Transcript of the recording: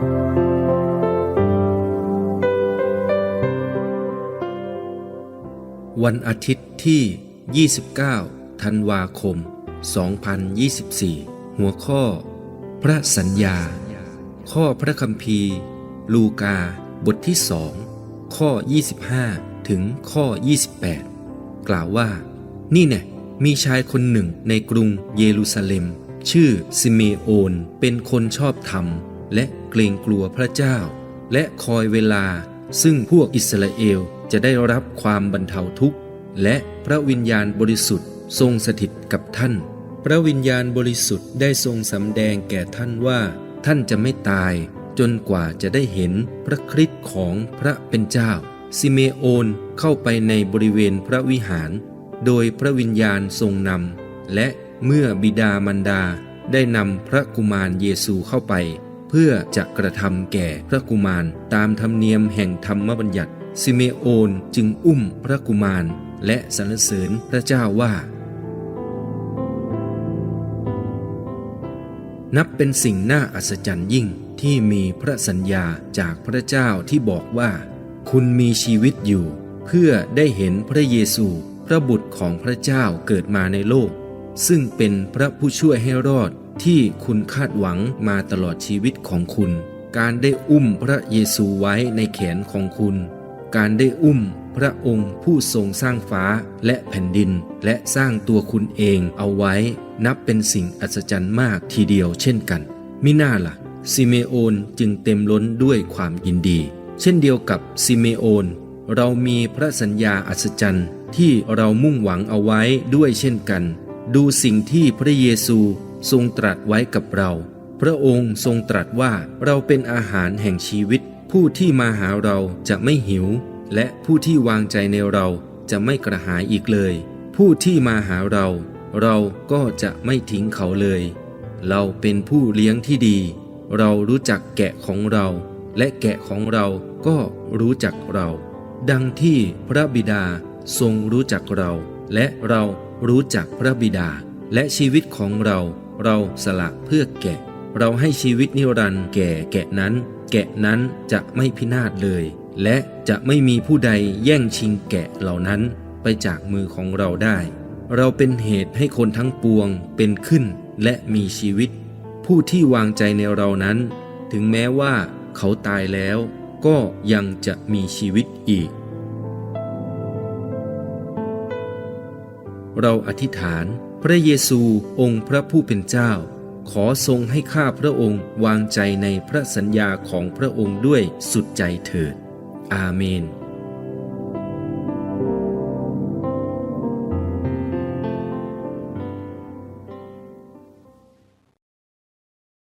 วันอาทิตย์ที่ 29 ธันวาคม 2024 หัวข้อ พระสัญญา ข้อพระคัมภีร์ ลูกา บทที่สองข้อ 25 ถึงข้อ 28 กล่าวว่า นี่แน่มีชายคนหนึ่งในกรุงเยรูซาเล็ม ชื่อซิเมโอน เป็นคนชอบธรรม และ เกรงกลัวพระเจ้า และคอยเวลาซึ่งพวกอิสราเอลจะได้รับความบรรเทาทุกข์ และพระวิญญาณบริสุทธิ์ทรงสถิตกับท่าน พระวิญญาณบริสุทธิ์ได้ทรงสำแดงแก่ท่านว่า ท่านจะไม่ตายจนกว่าจะได้เห็นพระคริสต์ของพระเป็นเจ้า ซิเมโอนเข้าไปในบริเวณพระวิหาร โดยพระวิญญาณทรงนำและเมื่อบิดามารดาได้นำพระกุมารเยซูเข้าไป เพื่อจะกระทำแก่พระกุมารตามธรรมเนียมแห่งธรรมบัญญัติ ซิเมโอนจึงอุ้มพระกุมาร และสรรเสริญพระเจ้าว่า นับเป็นสิ่งน่าอัศจรรย์ยิ่งที่มีพระสัญญาจากพระเจ้าที่บอกว่า คุณมีชีวิตอยู่ เพื่อได้เห็นพระเยซู พระบุตรของพระเจ้าเกิดมาในโลก ซึ่งเป็นพระผู้ช่วยให้รอด ที่คุณคาดหวังมาตลอดชีวิตของคุณ การได้อุ้มพระเยซูไว้ในแขนของคุณ การได้อุ้มพระองค์ผู้ทรงสร้างฟ้าและแผ่นดิน และสร้างตัวคุณเองเอาไว้ นับเป็นสิ่งอัศจรรย์มากทีเดียวเช่นกัน มิน่าล่ะซิเมโอนจึงเต็มล้นด้วยความยินดี เช่นเดียวกับซิเมโอน เรามีพระสัญญาอัศจรรย์ที่เรามุ่งหวังเอาไว้ด้วยเช่นกัน ดูสิ่งที่พระเยซู ทรงตรัสไว้กับเรา พระองค์ทรงตรัสว่าเราเป็นอาหารแห่งชีวิต ผู้ที่มาหาเราจะไม่หิว และผู้ที่วางใจในเราจะไม่กระหายอีกเลย ผู้ที่มาหาเรา เราก็จะไม่ทิ้งเขาเลย เราเป็นผู้เลี้ยงที่ดี เรารู้จักแกะของเรา และแกะของเราก็รู้จักเรา ดังที่พระบิดาทรงรู้จักเรา และเรารู้จักพระบิดาและชีวิตของเรา เราสละเพื่อแกะ เราให้ชีวิตนิรันดร์แก่แกะนั้น แกะนั้นจะไม่พินาศเลย และจะไม่มีผู้ใดแย่งชิงแกะเหล่านั้นไปจากมือของเราได้ เราเป็นเหตุให้คนทั้งปวงเป็นขึ้นและมีชีวิต ผู้ที่วางใจในเรานั้น ถึงแม้ว่าเขาตายแล้วก็ยังจะมีชีวิตอีก เราอธิษฐาน พระเยซูองค์พระผู้เป็นเจ้า ขอทรงให้ข้าพระองค์วางใจในพระสัญญาของพระองค์ด้วยสุดใจเถิด อาเมน